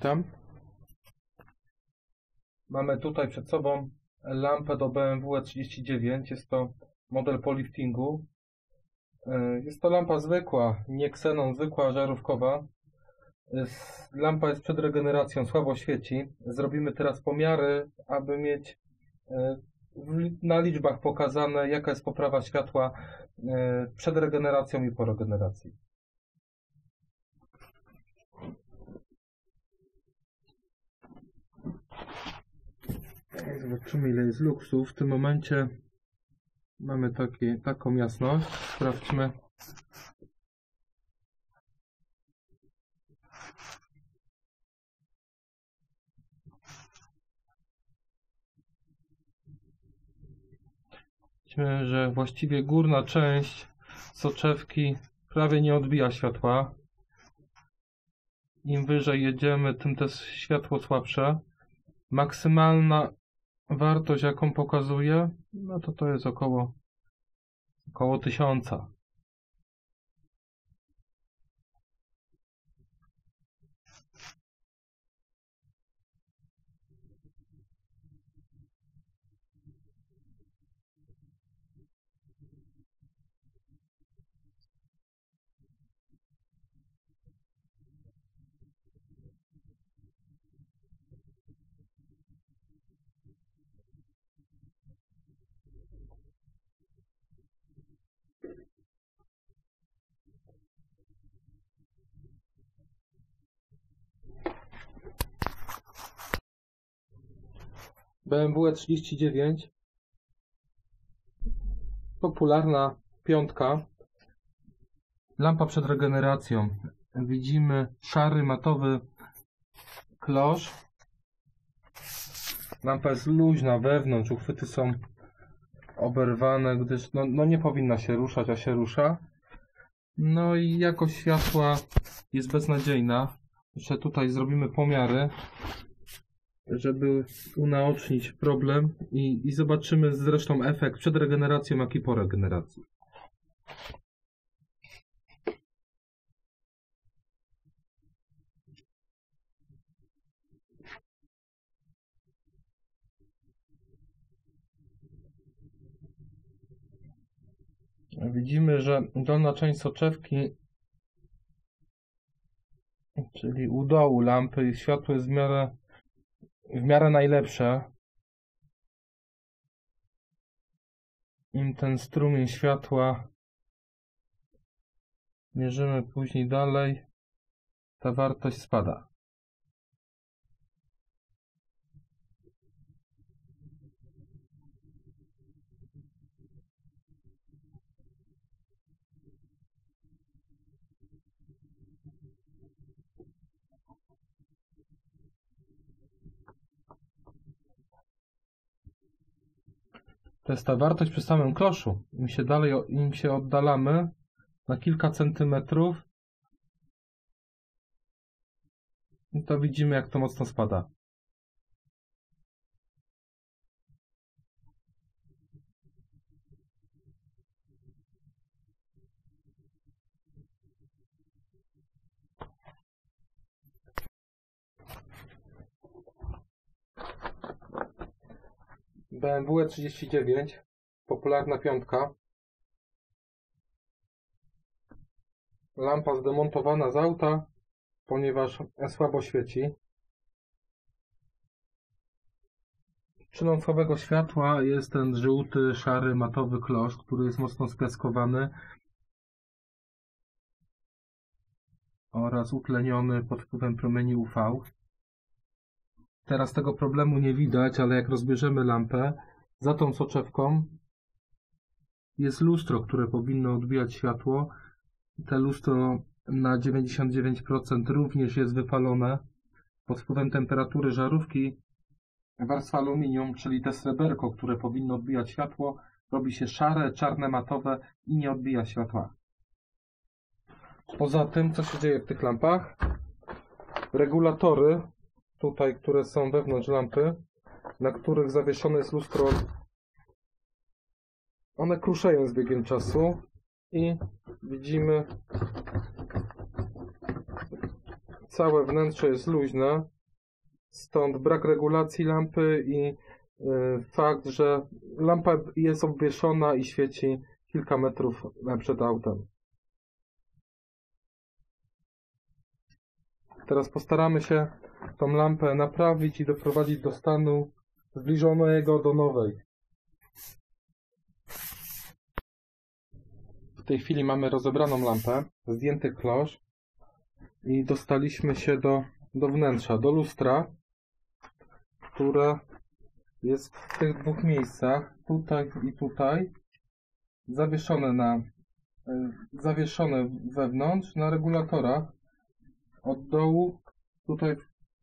Tam. Mamy tutaj przed sobą lampę do BMW E39. Jest to model po liftingu. E, Jest to lampa zwykła, nie ksenon, zwykła żarówkowa. Jest- Lampa jest przed regeneracją, słabo świeci. Zrobimy teraz pomiary, aby mieć e, na liczbach pokazane, jaka jest poprawa światła e, przed regeneracją i po regeneracji. Zobaczymy ile jest luksu. W tym momencie mamy taką jasność. Sprawdźmy. Widzimy, że właściwie górna część soczewki prawie nie odbija światła. Im wyżej jedziemy, tym też światło słabsze. Maksymalna wartość, jaką pokazuje, no to to jest około około tysiąca. BMW E39 popularna piątka. Lampa przed regeneracją. Widzimy szary matowy klosz. Lampa jest luźna wewnątrz uchwyty są oberwane gdyż no, no nie powinna się ruszać a się rusza. No i jakość światła jest beznadziejna. Jeszcze tutaj zrobimy pomiary żeby unaocznić problem i, i zobaczymy zresztą efekt przed regeneracją, jak i po regeneracji. Widzimy, że dolna część soczewki, czyli u dołu lampy, światło jest w miarę w miarę najlepsze. Im ten strumień światła mierzymy później dalej, ta wartość spada. To jest ta wartość przy samym kloszu. Im się dalej, im się oddalamy na kilka centymetrów, to widzimy jak to mocno spada. BMW E39, popularna piątka. Lampa zdemontowana z auta, ponieważ słabo świeci. Przyczyną słabego światła jest ten żółty, szary, matowy klosz, który jest mocno spiaskowany oraz utleniony pod wpływem promieni UV. Teraz tego problemu nie widać, ale jak rozbierzemy lampę, za tą soczewką jest lustro, które powinno odbijać światło. Te lustro na 99% również jest wypalone. Pod wpływem temperatury żarówki warstwa aluminium, czyli te sreberko, które powinno odbijać światło, robi się szare, czarne, matowe i nie odbija światła. Poza tym, co się dzieje w tych lampach? Regulatory tutaj, które są wewnątrz lampy, na których zawieszone jest lustro, one kruszeją z biegiem czasu i widzimy całe wnętrze jest luźne, stąd brak regulacji lampy i y, fakt, że lampa jest obwieszona i świeci kilka metrów przed autem. Teraz postaramy się tą lampę naprawić i doprowadzić do stanu zbliżonego do nowej. W tej chwili mamy rozebraną lampę, zdjęty klosz i dostaliśmy się do, do wnętrza, do lustra, które jest w tych dwóch miejscach, tutaj i tutaj, zawieszone na zawieszone wewnątrz na regulatorach od dołu tutaj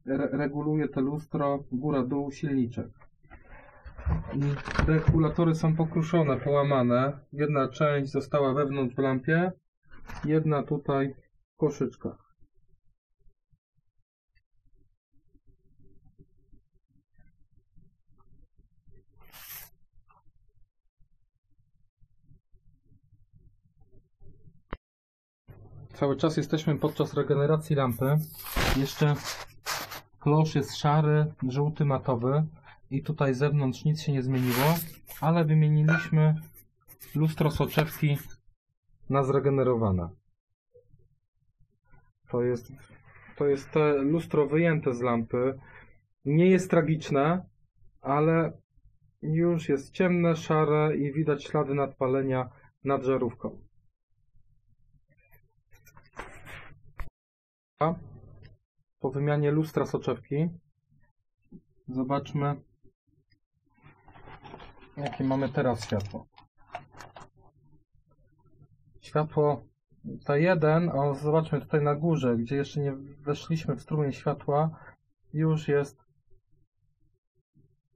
re reguluje te lustro góra-dół silniczek. I regulatory są pokruszone, połamane. Jedna część została wewnątrz w lampie, jedna tutaj w koszyczkach. Cały czas jesteśmy podczas regeneracji lampy. Jeszcze klosz jest szary, żółty, matowy i tutaj zewnątrz nic się nie zmieniło, ale wymieniliśmy lustro soczewki na zregenerowane. To jest, to jest te lustro wyjęte z lampy. Nie jest tragiczne, ale już jest ciemne, szare i widać ślady nadpalenia nad żarówką. Po wymianie lustra soczewki zobaczmy jakie mamy teraz światło. Światło T1, o zobaczmy tutaj na górze, gdzie jeszcze nie weszliśmy w strumień światła, już jest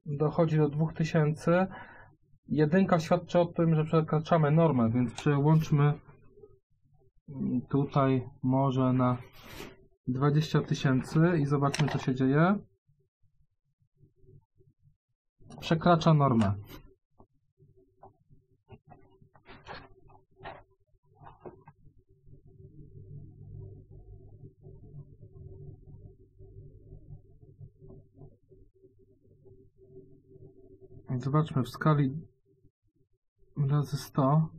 dochodzi do 2000. Jedynka świadczy o tym, że przekraczamy normę, więc przełączmy tutaj może na 20 tysięcy i zobaczmy co się dzieje. Przekracza normę. Zobaczmy w skali razy 100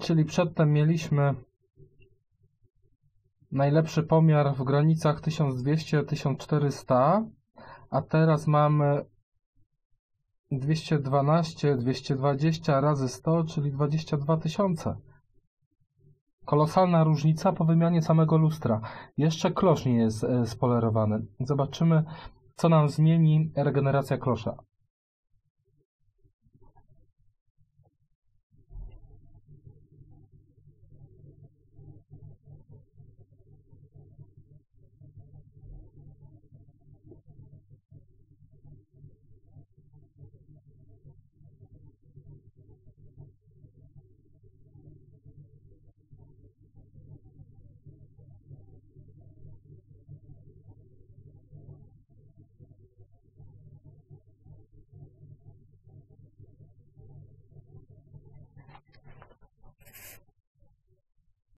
Czyli przedtem mieliśmy najlepszy pomiar w granicach 1200-1400, a teraz mamy 212, 220 razy 100, czyli 22 tysiące. Kolosalna różnica po wymianie samego lustra. Jeszcze klosz nie jest e, spolerowany. Zobaczymy, co nam zmieni regeneracja klosza.